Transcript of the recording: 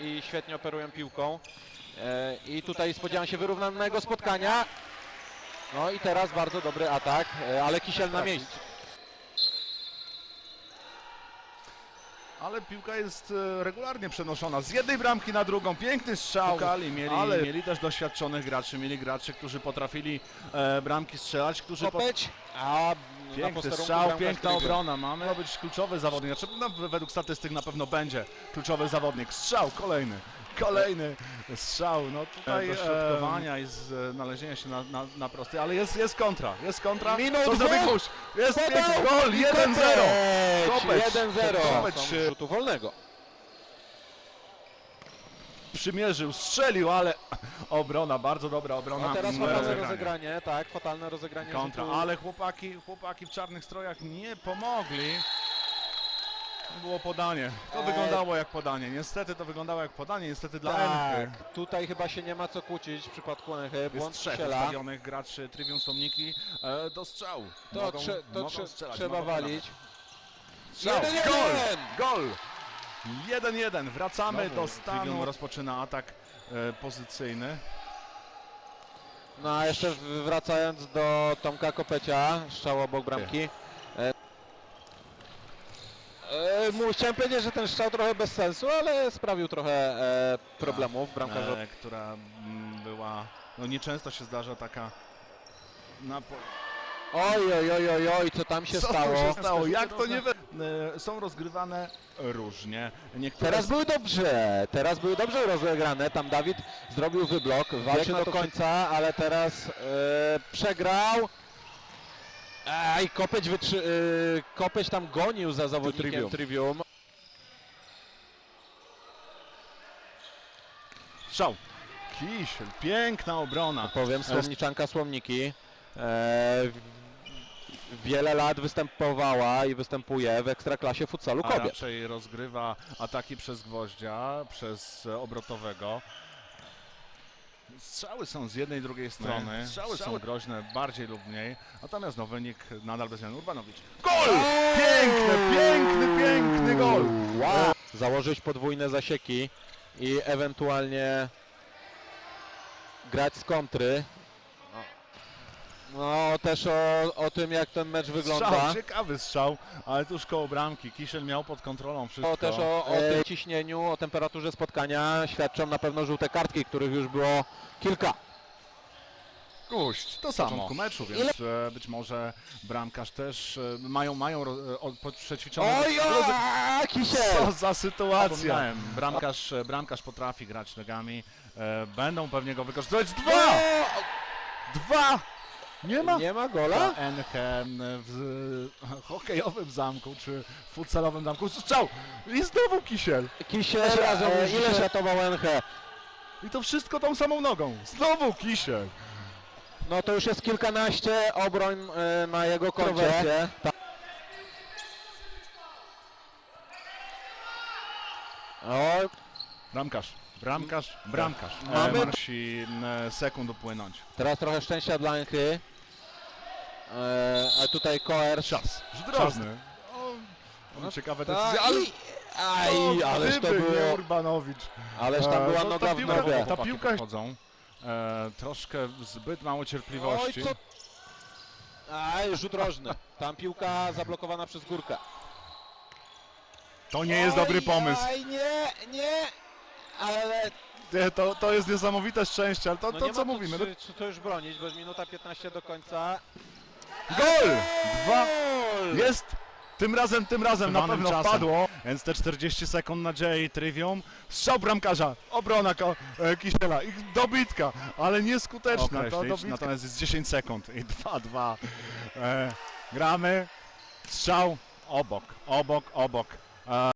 i świetnie operują piłką. E, I tutaj spodziewam się wyrównanego spotkania. No i teraz bardzo dobry atak, e, ale Kisiel na Tak. miejscu. Ale piłka jest e, regularnie przenoszona z jednej bramki na drugą. Piękny strzał. Szukali, mieli, ale mieli też doświadczonych graczy, mieli graczy, którzy potrafili e, bramki strzelać, którzy po... Kopeć, a Piękny posterunku strzał, bramkarz piękna obrona. Mamy ma być kluczowy zawodnik. Znaczy, no, według statystyk na pewno będzie kluczowy zawodnik. Strzał kolejny. Kolejny strzał. No tutaj do e, środkowania i znalezienia się na, na, na prosty, ale jest, jest kontra. Jest kontra. Minut Co dwóch. Jest gol. i 1-0. Kopeć, Kopeć. 1-0. Kopeć, Są e, rzutu wolnego. Przymierzył, strzelił, ale obrona, bardzo dobra obrona. No teraz fatalne rozegranie. rozegranie, tak, fatalne rozegranie Kontra, rzutu. ale chłopaki, chłopaki w czarnych strojach nie pomogli. Było podanie. To Eee. wyglądało jak podanie. Niestety to wyglądało jak podanie, niestety dla Enchy. Tak, tutaj chyba się nie ma co kłócić w przypadku Enchy, Jest błąd trzech Kisiela. ustawionych graczy Trivium Somniki e, do strzału. To, Mogą- to mogą trze, strzelać, trzeba walić. Strzał, Jeden, gol! jeden! Gol! 1-1. Wracamy Znowu do stanu. Trivium rozpoczyna atak e, pozycyjny. No a jeszcze wracając do Tomka Kopecia, strzał obok bramki. E, e, mu- chciałem powiedzieć, że ten strzał trochę bez sensu, ale sprawił trochę e, problemów bramkarzowi. e, która mm, była, no nieczęsto się zdarza taka na po... Oj, oj, oj, oj, oj, co tam się Co tu stało? się stało? Jak to nie we... e, Są rozgrywane różnie. Niektóre Teraz były dobrze, teraz były dobrze rozegrane. Tam Dawid zrobił wyblok, walczy na do to końca, ale teraz e, przegrał. Ej, Kopeć, wytrzy, e, Kopeć tam gonił za zawodnikiem Trivium. Trivium. Strzał. Kisiel, piękna obrona. Powiem, Słomniczanka Słomniki. E, wiele lat występowała i występuje w ekstraklasie futsalu A kobiet. raczej rozgrywa ataki przez gwoździa, przez obrotowego. Strzały są z jednej i drugiej strony. Strzały, są groźne bardziej lub mniej. Natomiast no wynik nadal bez zmian. Urbanowicz. Gol! Piękny, piękny, piękny gol! Wow. Założyć podwójne zasieki i ewentualnie grać z kontry. No też o, o tym jak ten mecz wygląda. Strzał, ciekawy strzał, ale tuż koło bramki. Kisiel miał pod kontrolą wszystko. O, też o, o tym ciśnieniu, o temperaturze spotkania świadczą na pewno żółte kartki, których już było kilka. Guść, to samo. początku meczu, więc e, być może bramkarz też e, mają, mają ro, e, przećwiczone... Oj, Kisiel! Co za sytuacja! Bramkarz, e, bramkarz potrafi grać nogami. E, będą pewnie go wykorzystywać. Dwa! Dwa! Nie ma? Nie ma gola? Enchen w hokejowym zamku, czy futsalowym zamku. Strzał! I znowu Kisiel! Kisiel, razem e, ile ratował Enche? I to wszystko tą samą nogą. Znowu Kisiel! No to już jest kilkanaście obroń e, na jego koncie. Ta- Bramkarz, bramkarz, bramkarz. E, Mamy- musi e, sekund upłynąć. teraz trochę szczęścia dla Enchy. E, a tutaj Koer. Czas. Drożny. O, No ciekawe tak, decyzje, ale... i- Aj, ależ to gdyby nie było. Urbanowicz. Ależ tam E, była no, noga ta w piłka, nogę. Ta piłka chodzą. E, troszkę zbyt mało Oj, cierpliwości. co? Aj, rzut rożny. Tam piłka zablokowana przez górkę. To nie jest dobry pomysł. Aj, nie, nie. Ale Nie, to, to jest niesamowite szczęście, ale to, no to nie co ma mówimy? Tu, No, czy, czy to już bronić, bo jest minuta 15 do końca. gol! Dwa! Gol! Jest! Tym razem, tym razem na pewno czasem. padło. Więc te 40 sekund nadziei Trivium. Strzał bramkarza, obrona ko, e, Kisiela i dobitka, ale nieskuteczna. To Określić, dobitka. natomiast Natomiast jest 10 sekund i 2-2. E, gramy. Strzał obok, obok, obok. E,